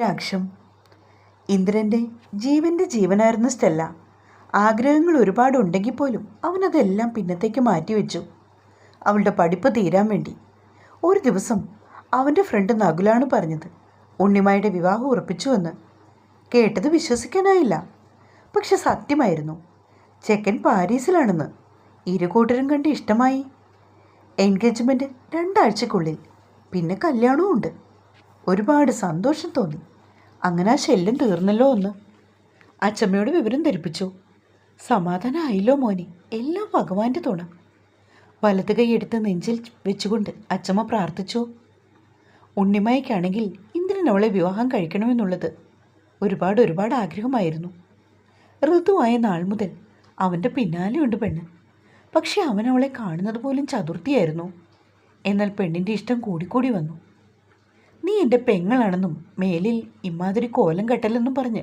രാക്ഷം. ഇന്ദ്രന്റെ ജീവന്റെ ജീവനായിരുന്ന സ്റ്റെല്ല. ആഗ്രഹങ്ങൾ ഒരുപാട് ഉണ്ടെങ്കിൽ പോലും അവനതെല്ലാം പിന്നത്തേക്ക് മാറ്റിവെച്ചു. അവളുടെ പഠിപ്പ് തീരാൻ വേണ്ടി. ഒരു ദിവസം അവന്റെ ഫ്രണ്ട് നകുലാണ് പറഞ്ഞത്. ഉണ്ണിമായുടെ വിവാഹം ഉറപ്പിച്ചുവെന്ന് കേട്ടത് വിശ്വസിക്കാനായില്ല. പക്ഷെ സത്യമായിരുന്നു. ചെക്കൻ പാരീസിലാണെന്ന്. ഇരു കൂട്ടരും കണ്ട് ഇഷ്ടമായി. എൻഗേജ്മെന്റ് രണ്ടാഴ്ചക്കുള്ളിൽ. പിന്നെ കല്യാണവും ഉണ്ട് ഒരുപാട് സന്തോഷം തോന്നി. അങ്ങനെ ആ ശല്യം തീർന്നല്ലോ ഒന്ന്. അച്ചമ്മയോട് വിവരം ധരിപ്പിച്ചു. സമാധാനമായില്ലോ മോനെ. എല്ലാം ഭഗവാന്റെ തുണ. വലത് കൈ എടുത്ത് നെഞ്ചിൽ വെച്ചുകൊണ്ട് അച്ചമ്മ പ്രാർത്ഥിച്ചു. ഉണ്ണിമായ്ക്കാണെങ്കിൽ ഇന്ദ്രൻ അവളെ വിവാഹം കഴിക്കണമെന്നുള്ളത് ഒരുപാട് ഒരുപാട് ആഗ്രഹമായിരുന്നു. ഋതുവായ നാൾ മുതൽ അവന്റെ പിന്നാലെയുണ്ട് പെണ്ണ്. പക്ഷേ അവൻ അവളെ കാണുന്നത് പോലും ചതുർത്ഥിയായിരുന്നു. എന്നാൽ പെണ്ണിന്റെ ഇഷ്ടം കൂടിക്കൂടി വന്നു. നീ എന്റെ പെങ്ങളാണെന്നും മേലിൽ ഇമാതിരി കോലം കെട്ടലെന്നും പറഞ്ഞ്.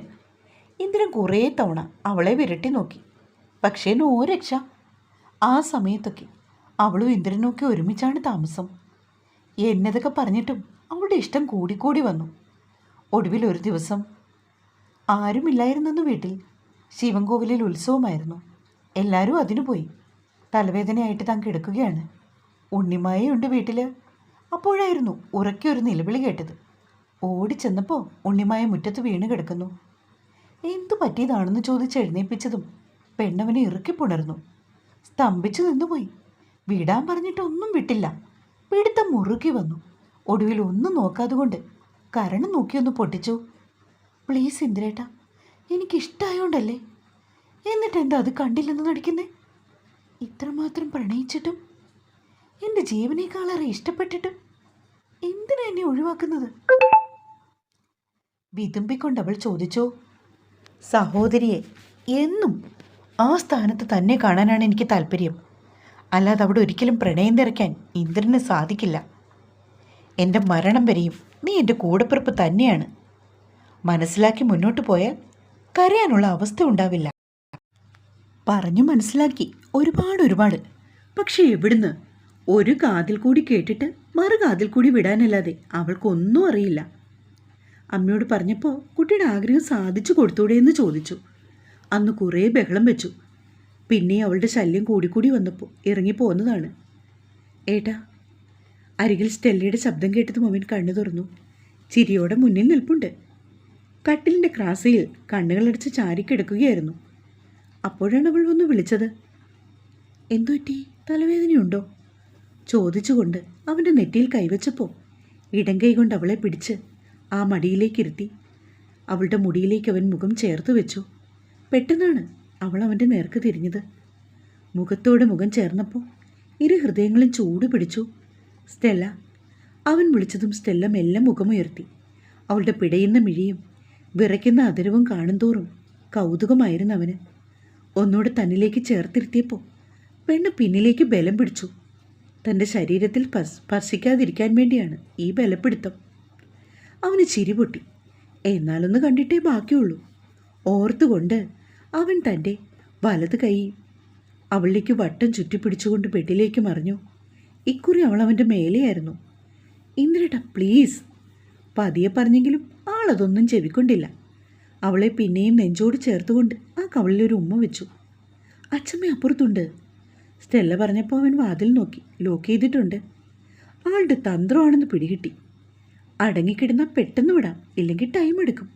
ഇന്ദ്രൻ കുറേ തവണ അവളെ വിരട്ടി നോക്കി. പക്ഷേ നോ രക്ഷ. ആ സമയത്തൊക്കെ അവളും ഇന്ദ്രനൊക്കെ ഒരുമിച്ചാണ് താമസം. എന്നതൊക്കെ പറഞ്ഞിട്ടും അവളുടെ ഇഷ്ടം കൂടിക്കൂടി വന്നു. ഒടുവിൽ ഒരു ദിവസം ആരുമില്ലായിരുന്നെന്ന് വീട്ടിൽ ശിവൻകോവിലിൽ ഉത്സവമായിരുന്നു. എല്ലാവരും അതിനു പോയി. തലവേദനയായിട്ട് താൻ കിടക്കുകയാണ്. ഉണ്ണിമായയുണ്ട് വീട്ടിൽ അപ്പോഴായിരുന്നു ഉറക്കെ ഒരു നിലവിളി കേട്ടത്. ഓടിച്ചെന്നപ്പോൾ ഉണ്ണിമായ മുറ്റത്ത് വീണ് കിടക്കുന്നു. എന്തു പറ്റിയതാണെന്ന് ചോദിച്ച് എഴുന്നേൽപ്പിച്ചതും പെണ്ണവനെ ഇറുക്കി പുണർന്നു. സ്തംഭിച്ചു നിന്നുപോയി. വിടാൻ പറഞ്ഞിട്ട് ഒന്നും വിട്ടില്ല. പിടുത്തം മുറുക്കി വന്നു. ഒടുവിൽ ഒന്നും നോക്കാതെ കൊണ്ട് കരണം നോക്കിയൊന്ന് പൊട്ടിച്ചു. പ്ലീസ് ഇന്ദ്രേട്ട എനിക്കിഷ്ടമായോണ്ടല്ലേ എന്നിട്ട് എന്താ അത് കണ്ടില്ലെന്ന് നടിക്കുന്നേ? ഇത്രമാത്രം പ്രണയിച്ചിട്ടും എന്റെ ജീവനേക്കാളേറെ ഇഷ്ടപ്പെട്ടിട്ടും എന്തിനാ എന്നെ ഒഴിവാക്കുന്നത്? വിതുമ്പിക്കൊണ്ട് അവൾ ചോദിച്ചു സഹോദരിയെ എന്നും ആ സ്ഥാനത്ത് തന്നെ കാണാനാണ് എനിക്ക് താല്പര്യം. അല്ലാതെ അവിടെ ഒരിക്കലും പ്രണയം തിരക്കാൻ ഇന്ദ്രന് സാധിക്കില്ല. എന്റെ മരണം വരെയും നീ എന്റെ കൂടപ്പിറപ്പ് തന്നെയാണ്. മനസ്സിലാക്കി മുന്നോട്ട് പോയാൽ കരയാനുള്ള അവസ്ഥ ഉണ്ടാവില്ല. പറഞ്ഞു മനസ്സിലാക്കി ഒരുപാട് ഒരുപാട്. പക്ഷേ എവിടുന്ന് ഒരു കാതിൽ കൂടി കേട്ടിട്ട് മറു അതിൽ കൂടി വിടാനല്ലാതെ അവൾക്കൊന്നും അറിയില്ല. അമ്മയോട് പറഞ്ഞപ്പോൾ കുട്ടിയുടെ ആഗ്രഹം സാധിച്ചു കൊടുത്തൂടെ എന്ന് ചോദിച്ചു. അന്ന് കുറേ ബഹളം വെച്ചു. പിന്നെ അവളുടെ ശല്യം കൂടിക്കൂടി വന്നപ്പോൾ ഇറങ്ങിപ്പോന്നതാണ് ഏട്ടാ അരികിൽ സ്റ്റെല്ലയുടെ ശബ്ദം കേട്ടത് അവൻ കണ്ണു തുറന്നു. ചിരിയോടെ മുന്നിൽ നിൽപ്പുണ്ട്. കട്ടിലിന്റെ ക്രാസയിൽ കണ്ണുകളടിച്ച് ചാരിക്കിടക്കുകയായിരുന്നു അപ്പോഴാണ് അവൾ വന്ന് വിളിച്ചത്. എന്തു പറ്റി? തലവേദനയുണ്ടോ? ചോദിച്ചുകൊണ്ട് അവന്റെ നെറ്റിയിൽ കൈവച്ചപ്പോൾ ഇടം കൈ കൊണ്ട് അവളെ പിടിച്ച് ആ മടിയിലേക്ക് ഇരുത്തി. അവളുടെ മുടിയിലേക്ക് അവൻ മുഖം ചേർത്ത് വെച്ചു. പെട്ടെന്നാണ് അവൾ അവന്റെ നേർക്ക് തിരിഞ്ഞത്. മുഖത്തോട് മുഖം ചേർന്നപ്പോൾ ഇരു ഹൃദയങ്ങളും ചൂട് പിടിച്ചു. സ്റ്റെല്ല അവൻ വിളിച്ചതും സ്റ്റെല്ല മെല്ലെ മുഖമുയർത്തി. അവളുടെ പിടയുന്ന മിഴിയും വിറയ്ക്കുന്ന അതിരവും കാണുന്തോറും കൗതുകമായിരുന്നു അവന്. ഒന്നുകൂടെ തന്നിലേക്ക് ചേർത്തിരുത്തിയപ്പോൾ പെണ്ണ് പിന്നിലേക്ക് ബലം പിടിച്ചു. തന്റെ ശരീരത്തിൽ സ്പർശ സ്പർശിക്കാതിരിക്കാൻ വേണ്ടിയാണ് ഈ ബലപ്പിടുത്തം അവന് ചിരി പൊട്ടി. എന്നാലൊന്ന് കണ്ടിട്ടേ ബാക്കിയുള്ളൂ. ഓർത്തുകൊണ്ട് അവൻ തന്റെ വലത് കൈ അവളിലേക്ക് വട്ടം ചുറ്റിപ്പിടിച്ചുകൊണ്ട് ബെഡിലേക്ക് മറിഞ്ഞു. ഇക്കുറി അവൾ അവന്റെ മേലെയായിരുന്നു. ഇന്ദ്രേട്ട പ്ലീസ്. പതിയെ പറഞ്ഞെങ്കിലും ആളതൊന്നും ചെവിക്കൊണ്ടില്ല. അവളെ പിന്നെയും നെഞ്ചോട് ചേർത്തുകൊണ്ട് ആ കവളിലൊരു ഉമ്മ വെച്ചു. അച്ഛമ്മ അപ്പുറത്തുണ്ട്. സ്റ്റെല്ല പറഞ്ഞപ്പോൾ അവൻ വാതിൽ നോക്കി ലോക്ക് ചെയ്തിട്ടുണ്ട്. ആളുടെ തന്ത്രമാണെന്ന് പിടികിട്ടി. അടങ്ങിക്കിടന്നാൽ പെട്ടെന്ന് വിടാം ഇല്ലെങ്കിൽ ടൈം എടുക്കും.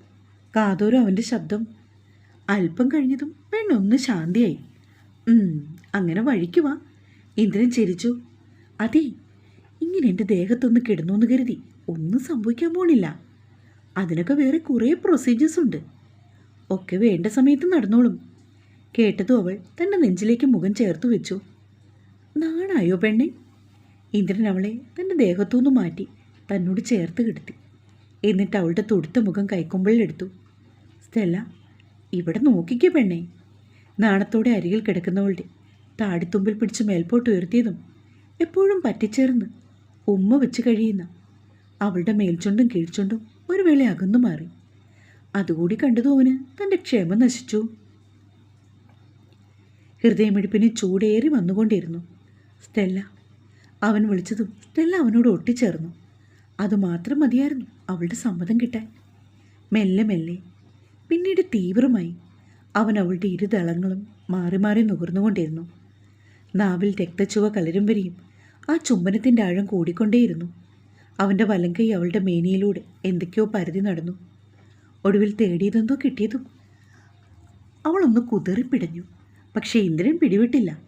കാതോരും അവന്റെ ശബ്ദം അല്പം കഴിഞ്ഞതും പെണ്ണൊന്ന് ശാന്തിയായി. "ഉം, അങ്ങനെ വഴിക്ക് വാ. ഇന്ദ്രൻ ചിരിച്ചു. അതെ ഇങ്ങനെ എന്റെ ദേഹത്തൊന്ന് കിടന്നു എന്ന് കരുതി ഒന്നും സംഭവിക്കാൻ പോണില്ല. അതിനൊക്കെ വേറെ കുറേ പ്രൊസീജിയേഴ്സ് ഉണ്ട്. ഒക്കെ വേണ്ട സമയത്ത് നടന്നോളും. കേട്ടതും അവൾ തന്റെ നെഞ്ചിലേക്ക് മുഖം ചേർത്ത് വെച്ചു. നാണായോ പെണ്ണെ? ഇന്ദ്രൻ അവളെ തന്റെ ദേഹത്തുനിന്ന് മാറ്റി തന്നോട് ചേർത്ത് കിടത്തി. എന്നിട്ട് അവളുടെ തൊടുത്ത മുഖം കൈക്കൊമ്പിളിലെടുത്തു സ്റ്റെല്ല ഇവിടെ നോക്കിക്കേ പെണ്ണെ. നാണത്തോടെ അരികിൽ കിടക്കുന്നവളുടെ താടിത്തുമ്പിൽ പിടിച്ച് മേൽപോട്ട് ഉയർത്തിയതും എപ്പോഴും പറ്റിച്ചേർന്ന് ഉമ്മ വെച്ച് കഴിയുന്ന അവളുടെ മേൽച്ചുണ്ടും കീഴ്ചുണ്ടും ഒരു വേള അകന്നു മാറി. അതുകൂടി കണ്ടതും അവന് തന്റെ ക്ഷേമം നശിച്ചു. ഹൃദയമിടിപ്പിന് ചൂടേറി വന്നുകൊണ്ടിരുന്നു. സ്റ്റെല്ല. അവൻ വിളിച്ചതും സ്റ്റെല്ല അവനോട് ഒട്ടിച്ചേർന്നു. അതുമാത്രം മതിയായിരുന്നു അവളുടെ സമ്മതം കിട്ടാൻ. മെല്ലെ മെല്ലെ. പിന്നീട് തീവ്രമായി. അവൻ അവളുടെ ഇരുതളങ്ങളും മാറി മാറി നുകർന്നുകൊണ്ടിരുന്നു. നാവിൽ രക്തച്ചുവ കലരും വരെയും ആ ചുംബനത്തിന്റെ ആഴം കൂടിക്കൊണ്ടേയിരുന്നു. അവന്റെ വലങ്കൈ അവളുടെ മേനിയിലൂടെ എന്തൊക്കെയോ പരതി നടന്നു. ഒടുവിൽ തേടിയതെന്തോ കിട്ടിയതും അവളൊന്ന് കുതറിപ്പിടഞ്ഞു. പക്ഷേ ഇന്ദ്രൻ പിടിവിട്ടില്ല.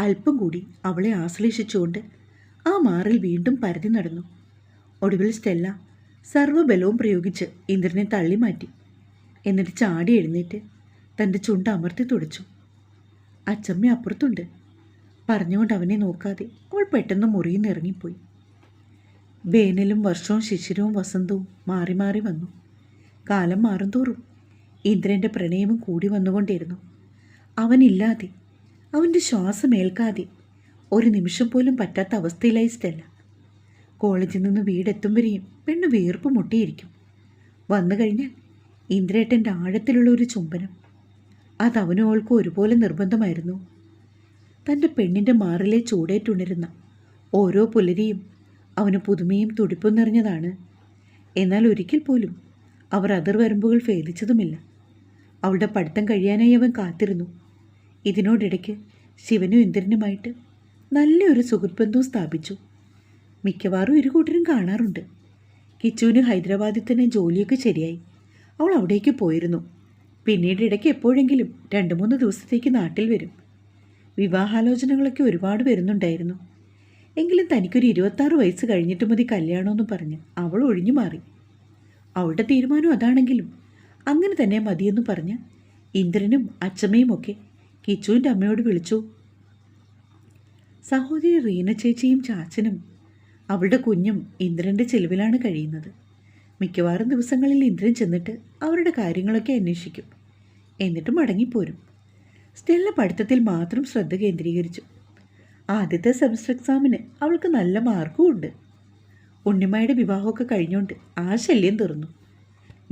അല്പം കൂടി അവളെ ആശ്ലേഷിച്ചുകൊണ്ട് ആ മാറിൽ വീണ്ടും പരതി നടന്നു. ഒടുവിൽ സ്റ്റെല്ല സർവബലവും പ്രയോഗിച്ച് ഇന്ദ്രനെ തള്ളി മാറ്റി എന്നിട്ട് ചാടി എഴുന്നേറ്റ് തന്റെ ചുണ്ട് അമർത്തി തുടച്ചു. അച്ചമ്മ അപ്പുറത്തുണ്ട്. പറഞ്ഞുകൊണ്ട് അവനെ നോക്കാതെ അവൾ പെട്ടെന്ന് മുറിയിൽ നിന്ന് ഇറങ്ങിപ്പോയി. വേനലും വർഷവും ശിശിരവും വസന്തവും മാറി മാറി വന്നു. കാലം മാറും തോറും ഇന്ദ്രന്റെ പ്രണയവും കൂടി വന്നുകൊണ്ടിരുന്നു അവനില്ലാതെ അവന്റെ ശ്വാസം ഏൽക്കാതെ. ഒരു നിമിഷം പോലും പറ്റാത്ത അവസ്ഥയിലായി സ്റ്റെല്ല. കോളേജിൽ നിന്ന് വീടെത്തും വരെയും പെണ്ണ് വീർപ്പ് മുട്ടിയിരിക്കും. വന്നു കഴിഞ്ഞാൽ ഇന്ദ്രേട്ടന്റെ ആഴത്തിലുള്ള ഒരു ചുംബനം. അത് അവനും അവൾക്കും ഒരുപോലെ നിർബന്ധമായിരുന്നു. തന്റെ പെണ്ണിന്റെ മാറിലെ ചൂടേറ്റുണരുന്ന ഓരോ പുലരിയും അവന് പുതുമയും തുടിപ്പും നിറഞ്ഞതാണ്. എന്നാൽ ഒരിക്കൽ പോലും അവർ അതിർവരമ്പുകൾ ഭേദിച്ചതുമില്ല. അവളുടെ പഠിത്തം കഴിയാനായി അവൻ കാത്തിരുന്നു. ഇതിനോടിടയ്ക്ക് ശിവനും ഇന്ദ്രനുമായിട്ട് നല്ലൊരു സുഹൃത്ത് ബന്ധവും സ്ഥാപിച്ചു. മിക്കവാറും ഇരു കൂട്ടരും കാണാറുണ്ട്. കിച്ചുവിന് ഹൈദരാബാദിൽ തന്നെ ജോലിയൊക്കെ ശരിയായി. അവൾ അവിടേക്ക് പോയിരുന്നു. പിന്നീട് ഇടയ്ക്ക് എപ്പോഴെങ്കിലും രണ്ട് മൂന്ന് ദിവസത്തേക്ക് നാട്ടിൽ വരും. വിവാഹാലോചനകളൊക്കെ ഒരുപാട് വരുന്നുണ്ടായിരുന്നു. എങ്കിലും തനിക്കൊരു ഇരുപത്താറ് വയസ്സ് കഴിഞ്ഞിട്ട് മതി കല്യാണമെന്ന് പറഞ്ഞ് അവൾ ഒഴിഞ്ഞു മാറി. അവളുടെ തീരുമാനം അതാണെങ്കിലും അങ്ങനെ തന്നെ മതിയെന്ന് പറഞ്ഞ് ഇന്ദ്രനും അച്ഛമ്മയും ഒക്കെ കിച്ചുവിന്റെ അമ്മയോട് വിളിച്ചു. സഹോദരി റീന ചേച്ചിയും ചാച്ചനും അവളുടെ കുഞ്ഞും ഇന്ദ്രന്റെ ചെലവിലാണ് കഴിയുന്നത്. മിക്കവാറും ദിവസങ്ങളിൽ ഇന്ദ്രൻ ചെന്നിട്ട് അവരുടെ കാര്യങ്ങളൊക്കെ അന്വേഷിക്കും. എന്നിട്ട് മടങ്ങിപ്പോരും. സ്റ്റെല്ല പഠിത്തത്തിൽ മാത്രം ശ്രദ്ധ കേന്ദ്രീകരിച്ചു. ആദ്യത്തെ സെമസ്റ്റർ എക്സാമിന് അവൾക്ക് നല്ല മാർക്കും ഉണ്ട്. ഉണ്ണിമ്മയുടെ വിവാഹമൊക്കെ കഴിഞ്ഞുകൊണ്ട് ആ ശല്യം തീർന്നു.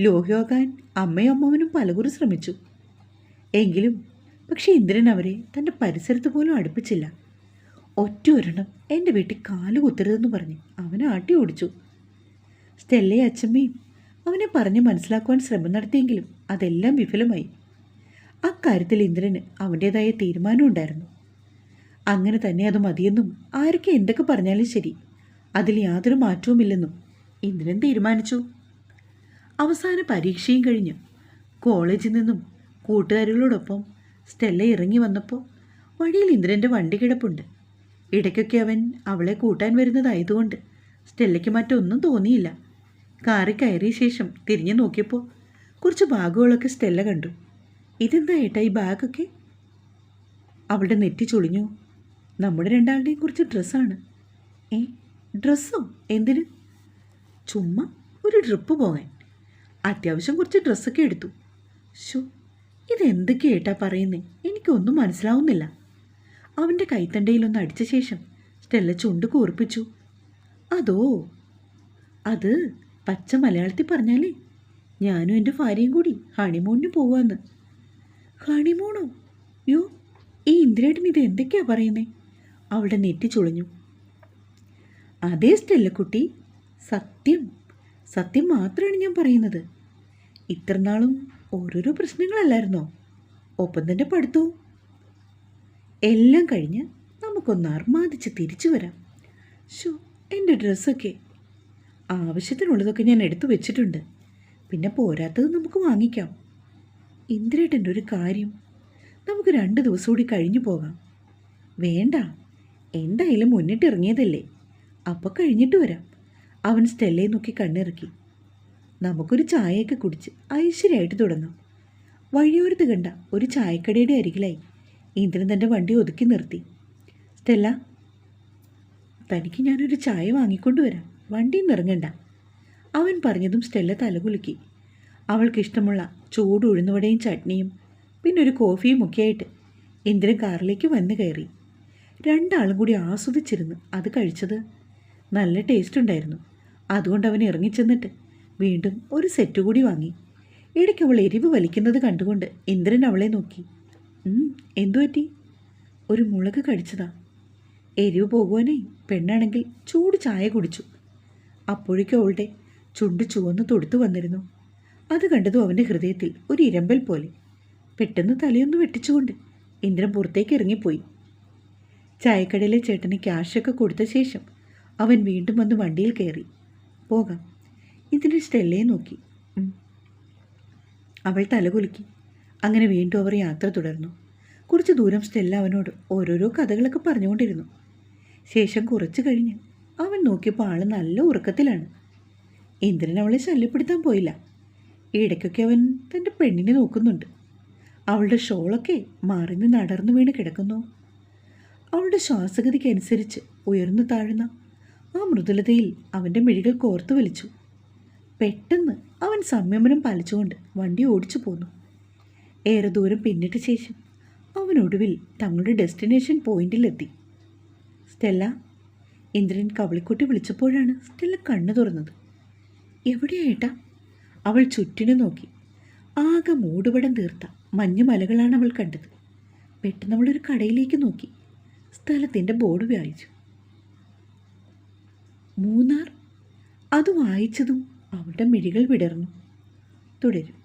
ലോഹ്യോകാൻ അമ്മയും അമ്മാവനും പലകുറി ശ്രമിച്ചു. എങ്കിലും പക്ഷേ ഇന്ദ്രൻ അവരെ തന്റെ പരിസരത്ത് പോലും അടുപ്പിച്ചില്ല. ഒറ്റ ഒരെണ്ണം എന്റെ വീട്ടിൽ കാൽ കുത്തരുതെന്ന് പറഞ്ഞ് അവനെ ആട്ടി ഓടിച്ചു. സ്റ്റെല്ലയും അച്ഛമ്മയും അവനെ പറഞ്ഞ് മനസ്സിലാക്കുവാൻ ശ്രമം നടത്തിയെങ്കിലും അതെല്ലാം വിഫലമായി. അക്കാര്യത്തിൽ ഇന്ദ്രന് അവന്റേതായ തീരുമാനമുണ്ടായിരുന്നു അങ്ങനെ തന്നെ അത് മതിയെന്നും ആരൊക്കെ എന്തൊക്കെ പറഞ്ഞാലും ശരി അതിൽ യാതൊരു മാറ്റവുമില്ലെന്നും ഇന്ദ്രൻ തീരുമാനിച്ചു. അവസാന പരീക്ഷയും കഴിഞ്ഞ് കോളേജിൽ നിന്നും കൂട്ടുകാരികളോടൊപ്പം സ്റ്റെല്ല ഇറങ്ങി വന്നപ്പോൾ വഴിയിൽ ഇന്ദ്രന്റെ വണ്ടി കിടപ്പുണ്ട്. ഇടയ്ക്കൊക്കെ അവൻ അവളെ കൂട്ടാൻ വരുന്നതായതുകൊണ്ട് സ്റ്റെല്ലയ്ക്ക് മറ്റൊന്നും തോന്നിയില്ല. കാറി കയറിയ ശേഷം തിരിഞ്ഞു നോക്കിയപ്പോൾ കുറച്ച് ബാഗുകളൊക്കെ സ്റ്റെല്ല കണ്ടു. ഇതെന്താ ഏട്ടാ ഈ ബാഗൊക്കെ? അവളുടെ നെറ്റി ചൊളിഞ്ഞു. നമ്മുടെ രണ്ടാളുടെയും കുറച്ച് ഡ്രസ്സാണ്. ഏ ഡ്രസ്സോ? എന്തിന്? ചുമ്മാ ഒരു ട്രിപ്പ് പോകാൻ. അത്യാവശ്യം കുറച്ച് ഡ്രസ്സൊക്കെ എടുത്തു. ഷോ ഇതെന്തൊക്കെയേട്ടാ പറയുന്നേ? എനിക്കൊന്നും മനസ്സിലാവുന്നില്ല. അവന്റെ കൈത്തണ്ടയിലൊന്ന് അടിച്ച ശേഷം സ്റ്റെല്ല ചുണ്ട് കൂർപ്പിച്ചു. അതോ? അത് പച്ച മലയാളത്തിൽ പറഞ്ഞാലേ? ഞാനും എന്റെ ഭാര്യയും കൂടി ഹണിമൂണിന് പോവാന്ന്. ഹണിമൂണോ? യോ ഈ ഇന്ദ്രേട്ടൻ ഇത് എന്തൊക്കെയാ പറയുന്നേ? അവളുടെ നെറ്റി ചുളിഞ്ഞു. അതേ സ്റ്റെല്ലക്കുട്ടി സത്യം. സത്യം മാത്രമാണ് ഞാൻ പറയുന്നത്. ഇത്രനാളും ഓരോരോ പ്രശ്നങ്ങളല്ലായിരുന്നോ? ഒപ്പം തന്നെ പഠിത്തു എല്ലാം കഴിഞ്ഞ് നമുക്കൊന്ന് അർമാദിച്ച് തിരിച്ചു വരാം. ഷോ എന്റെ ഡ്രസ്സൊക്കെ. ആവശ്യത്തിനുള്ളതൊക്കെ ഞാൻ എടുത്തു വെച്ചിട്ടുണ്ട്. പിന്നെ പോരാത്തത് നമുക്ക് വാങ്ങിക്കാം. ഇന്ദ്രേട്ടന്റെ ഒരു കാര്യം. നമുക്ക് രണ്ട് ദിവസം കൂടി കഴിഞ്ഞു പോകാം. വേണ്ട എന്തായാലും മുന്നിട്ടിറങ്ങിയതല്ലേ. അപ്പോൾ കഴിഞ്ഞിട്ട് വരാം. അവൻ സ്റ്റെല്ലേ നോക്കി കണ്ണിറക്കി. നമുക്കൊരു ചായയൊക്കെ കുടിച്ച് ഐശ്വര്യമായിട്ട് തുടങ്ങാം. വഴിയോരത്ത് കണ്ട ഒരു ചായക്കടയുടെ അരികിലായി ഇന്ദ്രൻ തന്റെ വണ്ടി ഒതുക്കി നിർത്തി. സ്റ്റെല്ല തനിക്ക് ഞാനൊരു ചായ വാങ്ങിക്കൊണ്ടുവരാം വണ്ടിയും നിന്ന് അവൻ പറഞ്ഞതും സ്റ്റെല്ല തലകുലുക്കി അവൾക്കിഷ്ടമുള്ള ചൂട് ഉഴുന്നുവടയും ചട്നിയും പിന്നെ ഒരു കോഫിയും ഒക്കെ ആയിട്ട് ഇന്ദ്രൻ കാറിലേക്ക് വന്നു കയറി. രണ്ടാളും കൂടി ആസ്വദിച്ചിരുന്ന് അത് കഴിച്ചത് നല്ല ടേസ്റ്റ് ഉണ്ടായിരുന്നു. അതുകൊണ്ട് അവൻ ഇറങ്ങിച്ചെന്നിട്ട് വീണ്ടും ഒരു സെറ്റ് കൂടി വാങ്ങി. ഇടയ്ക്ക് അവൾ എരിവ് വലിക്കുന്നത് കണ്ടുകൊണ്ട് ഇന്ദ്രൻ അവളെ നോക്കി. "ഉം, എന്തു പറ്റി? ഒരു മുളക് കടിച്ചതാ. എരിവ് പോകുവാനേ പെണ്ണാണെങ്കിൽ ചൂട് ചായ കുടിച്ചു. അപ്പോഴേക്കും അവളുടെ ചുണ്ട് ചുവന്ന് തൊടുത്തു വന്നിരുന്നു. അത് കണ്ടതും അവന്റെ ഹൃദയത്തിൽ ഒരു ഇരമ്പൽ പോലെ. പെട്ടെന്ന് തലയൊന്ന് വെട്ടിച്ചുകൊണ്ട് ഇന്ദ്രൻ പുറത്തേക്ക് ഇറങ്ങിപ്പോയി. ചായക്കടയിലെ ചേട്ടന് ക്യാഷൊക്കെ കൊടുത്ത ശേഷം അവൻ വീണ്ടും വന്ന് വണ്ടിയിൽ കയറി. പോകാം. ഇതിന്റെ സ്റ്റെല്ലയെ നോക്കി. അവൾ തലകുലുക്കി അങ്ങനെ വീണ്ടും അവർ യാത്ര തുടർന്നു. കുറച്ച് ദൂരം സ്റ്റെല്ല അവനോട് ഓരോരോ കഥകളൊക്കെ പറഞ്ഞുകൊണ്ടിരുന്നു. ശേഷം കുറച്ച് കഴിഞ്ഞ് അവൻ നോക്കിയപ്പോൾ ആൾ നല്ല ഉറക്കത്തിലാണ്. ഇന്ദ്രൻ അവളെ ശല്യപ്പെടുത്താൻ പോയില്ല. ഇടയ്ക്കൊക്കെ അവൻ തന്റെ പെണ്ണിനെ നോക്കുന്നുണ്ട്. അവളുടെ ഷോളൊക്കെ മറിഞ്ഞ് നടർന്നു വീണ് കിടക്കുന്നു. അവളുടെ ശ്വാസഗതിക്കനുസരിച്ച് ഉയർന്നു താഴുന്ന ആ മൃദുലതയിൽ അവന്റെ മിഴികൾ കോർത്തു വലിച്ചു. പെട്ടെന്ന് അവൻ സംയമനം പാലിച്ചുകൊണ്ട് വണ്ടി ഓടിച്ചു പോന്നു. ഏറെ ദൂരം പിന്നിട്ട ശേഷം അവൻ ഒടുവിൽ തങ്ങളുടെ ഡെസ്റ്റിനേഷൻ പോയിന്റിലെത്തി സ്റ്റെല്ല ഇന്ദ്രൻ കവളിക്കുട്ടി വിളിച്ചപ്പോഴാണ് സ്റ്റെല്ല കണ്ണു തുറന്നത്. എവിടെയായിട്ടാ അവൾ ചുറ്റിനു നോക്കി. ആകെ മൂടുപടം തീർത്ത മഞ്ഞുമലകളാണ് അവൾ കണ്ടത്. പെട്ടെന്ന് അവളൊരു കടയിലേക്ക് നോക്കി. സ്ഥലത്തിന്റെ ബോർഡ് വായിച്ചു മൂന്നാർ? അത് വായിച്ചതും അവളുടെ മിഴികൾ വിടർന്നു. തുടരും.